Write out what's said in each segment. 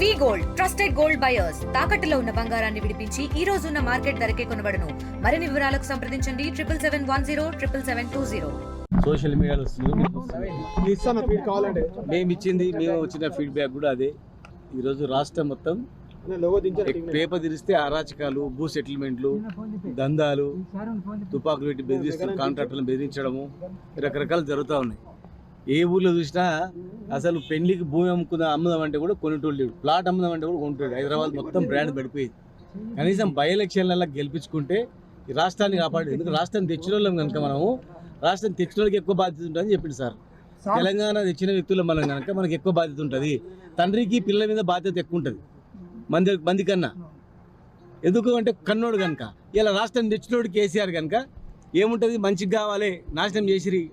We gold trusted gold buyers. తాకట్టులో ఉన్న బంగారాన్ని విడిపించి ఈ రోజు ఉన్న మార్కెట్ ధరకే కొనబడను. మరిన్ని వివరాలకు సంప్రదించండి. Triple seven one zero triple seven two zero. Social మీడియాలో వస్తుంది మేము ఇచ్చింది మేము వచ్చిన ఫీడ్బ్యాక్ కూడా అదే. ఈరోజు రాష్ట్రం మొత్తం పేపర్ తెరిస్తే అరాచకాలు భూ సెటిల్మెంట్లు దందాలు తుపాకులు పెట్టి బెదిరిస్తూ కాంట్రాక్టర్లను బెదిరించడము రకరకాలు జరుగుతూ ఉన్నాయి. ఏ ఊర్లో చూసినా అసలు పెళ్ళికి భూమి అమ్ముకుందాం అమ్ముదాం అంటే కూడా కొనేటోళ్ళు ప్లాట్ అమ్ముదాం అంటే కూడా కొనుటోళ్ళు హైదరాబాద్ మొత్తం బ్రాండ్ పడిపోయింది. కనీసం బై ఎలక్షన్లలో గెలిపించుకుంటే ఈ రాష్ట్రాన్ని కాపాడు. ఎందుకు? రాష్ట్రాన్ని తెచ్చిన వాళ్ళం కనుక మనము. రాష్ట్రం తెచ్చిన వాళ్ళకి ఎక్కువ బాధ్యత ఉంటుందని చెప్పింది సార్. తెలంగాణ తెచ్చిన వ్యక్తుల మనం కనుక మనకి ఎక్కువ బాధ్యత ఉంటుంది. తండ్రికి పిల్లల మీద బాధ్యత ఎక్కువ ఉంటుంది. మంది మంది కన్నా. ఎందుకు అంటే కన్నోడు కనుక ఇలా రాష్ట్రం తెచ్చినోడు కేసీఆర్ కనుక ఏముంటుంది? మంచిగా కావాలి. నాశనం చేసిరి.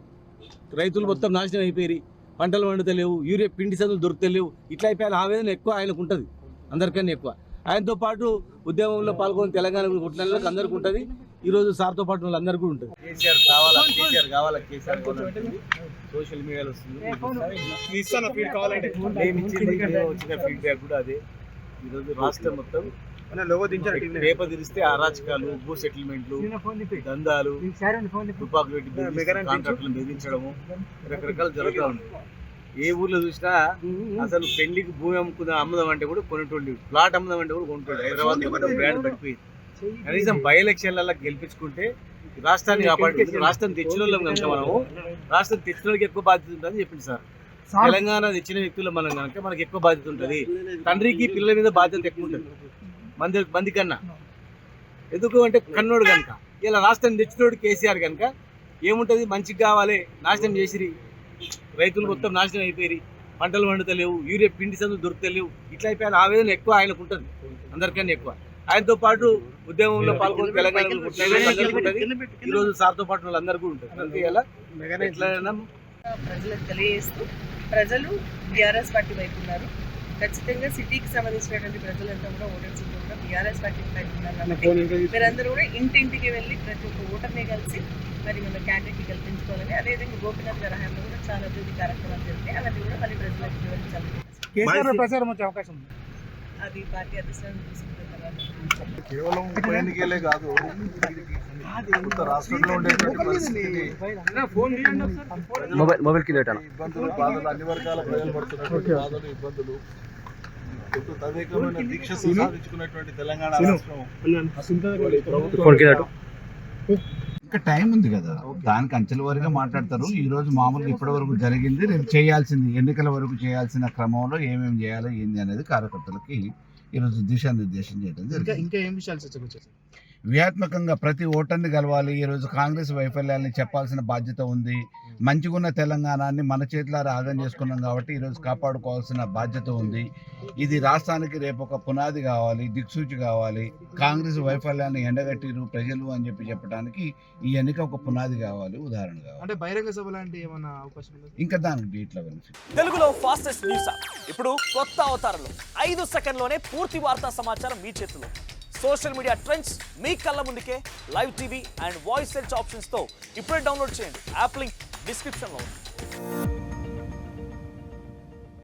రైతులు మొత్తం నాశనం అయిపోయి పంటలు వండుతలేవు యూరియా పిండి సందులు దొరుకుతలేవు. ఇట్లా అయిపోయిన ఆవేదన ఎక్కువ ఆయనకు ఉంటుంది. అందరికన్నా ఎక్కువ. ఆయనతో పాటు ఉద్యమంలో పాల్గొని తెలంగాణ కుట్టిన అందరికీ ఉంటుంది. ఈరోజు సార్తో పాటు వాళ్ళందరికీ కూడా ఉంటుంది. కేసీఆర్ కావాలా? కేసీఆర్ కావాలా? కేసీఆర్ సోషల్ మీడియాలో వస్తుంది. ఫీడ్ కావాలంటే. ఫీడ్బ్యాక్ కూడా అదే. ఈరోజు రాష్ట్రం మొత్తం పేపర్ తెరిస్తే అరాచకాలు భూ సెటిల్మెంట్లు దందాలు తుపాకులు పెట్టి కాంట్రాక్టులను బెదిరించడము రకరకాలు జరుగుతూ ఉన్నాయి. ఏ ఊర్లో చూసినా అసలు పెళ్ళికి భూమి అమ్ముకున్న అమ్ముదాం అంటే కూడా కొనేటోళ్ళు. ప్లాట్ అమ్ముదాం అంటే కూడా కొనేటోళ్ళు. హైదరాబాద్ బ్రాండ్ పడిపోయింది. కనీసం బై ఎలక్షన్లలో గెలిపించుకుంటే ఈ రాష్ట్రాన్ని కాపాడు ఎందుకు రాష్ట్రం తెచ్చిన వాళ్ళం కనుక మనము రాష్ట్రం తెచ్చిన వాళ్ళకి ఎక్కువ బాధ్యత ఉంటుందని చెప్పింది సార్. తెలంగాణ తెచ్చిన వ్యక్తులు మనం కనుక మనకి ఎక్కువ బాధ్యత ఉంటుంది. తండ్రికి పిల్లల మీద బాధ్యత ఎక్కువ ఉంటుంది. మంది మంది కన్నా. ఎందుకు అంటే కన్నోడు కనుక. ఇలా రాష్ట్రం తెచ్చినోడు కేసీఆర్ కనుక ఏముంటుంది? మంచిగా కావాలి. నాశనం చేసిరి. రైతులు మొత్తం నాశనం అయిపోయి పంటలు వండుతలేవు యూరియా పిండి సందులు దొరుకుతలేవు. ఇట్లా అయిపోయిన ఆవేదన ఎక్కువ ఆయనకు ఉంటుంది. అందరికన్నా ఎక్కువ. ఆయనతో పాటు ఉద్యమంలో పాల్గొని తెలంగాణ ఈరోజు సార్తో పాటు వాళ్ళందరూ కూడా ఉంటుంది అందుకే ఇలా ఎట్లయినా ప్రజలకు తెలియజేస్తూ ప్రజలు బీఆర్ఎస్ పార్టీ వైపు ఉన్నారు. ఖచ్చితంగా సిటీకి సంబంధించినటువంటి ప్రజలంతా కూడా ఓటర్స్ కూడా బీఆర్ఎస్ పార్టీ వైపు ఉన్నారు కాబట్టి మీరందరూ కూడా ఇంటింటికి వెళ్ళి ప్రతి ఒక్క ఓటర్ని కలిసి మరి మన క్యాండిడేట్కి కల్పించుకోవాలని అదేవిధంగా గోపినాథ్ గారి హయాంలో కూడా చాలా అభివృద్ధి కార్యక్రమాలు జరిగినాయి అవన్నీ కూడా మళ్ళీ ప్రజలకు వివరించాలని కేసీఆర్ ప్రచారం వచ్చే అవకాశం ఉంది? అది పార్టీ అధిష్టానం తర్వాత కేవలం ఉప ఎన్నికలే కాదు రాష్ట్రంలో ఉండేటువంటి మొబైల్ ఇబ్బందులు బాధలు అన్ని వర్గాల ప్రజలు పడుతున్నటువంటి బాధలు ఇబ్బందులు. ఎంతో తదేకమైన దీక్ష సాధించుకున్నటువంటి తెలంగాణ రాష్ట్రం. ఈ ప్రభుత్వం ఇంకా టైం ఉంది కదా. దానికి అంచెల వరకు మాట్లాడతారు. ఈ రోజు మామూలుగా ఇప్పటి వరకు జరిగింది. రేపు చేయాల్సింది ఎన్నికల వరకు చేయాల్సిన క్రమంలో ఏమేమి చేయాలి ఏంది అనేది కార్యకర్తలకి ఈరోజు దిశానిర్దేశం చేయడం జరిగింది. ఇంకా ఏం విషయాలు చర్చకు వచ్చేసి వ్యూహాత్మకంగా ప్రతి ఓటర్ని కలవాలి ఈరోజు కాంగ్రెస్ వైఫల్యాన్ని చెప్పాల్సిన బాధ్యత ఉంది. మంచిగున్న తెలంగాణని మన చేతులారా ఆగం చేసుకున్నాం కాబట్టి ఈరోజు కాపాడుకోవాల్సిన బాధ్యత ఉంది. ఇది రాష్ట్రానికి రేపు ఒక పునాది కావాలి దిక్సూచి కావాలి. కాంగ్రెస్ వైఫల్యాన్ని ఎండగట్టిరు ప్రజలు అని చెప్పి చెప్పడానికి ఈ ఎన్నిక ఒక పునాది కావాలి ఉదాహరణ కావాలి. అంటే బహిరంగ సభ లాంటి ఏమన్నా అవకాశం ఇంకా దానికి డీట్లో వెళ్ళి తెలుగులో ఫాస్టెస్ట్ న్యూస్ ఇప్పుడు కొత్త అవతారంలో ఐదు సెకండ్లోనే పూర్తి వార్తా సమాచారం మీ చేతిలో. సోషల్ మీడియా ట్రెండ్స్ మీ కళ్ళ ముందుకే live TV and voice search ఆప్షన్స్తో ఇప్పుడే డౌన్లోడ్ చేయండి. యాప్ లింక్ డిస్క్రిప్షన్లో ఉంది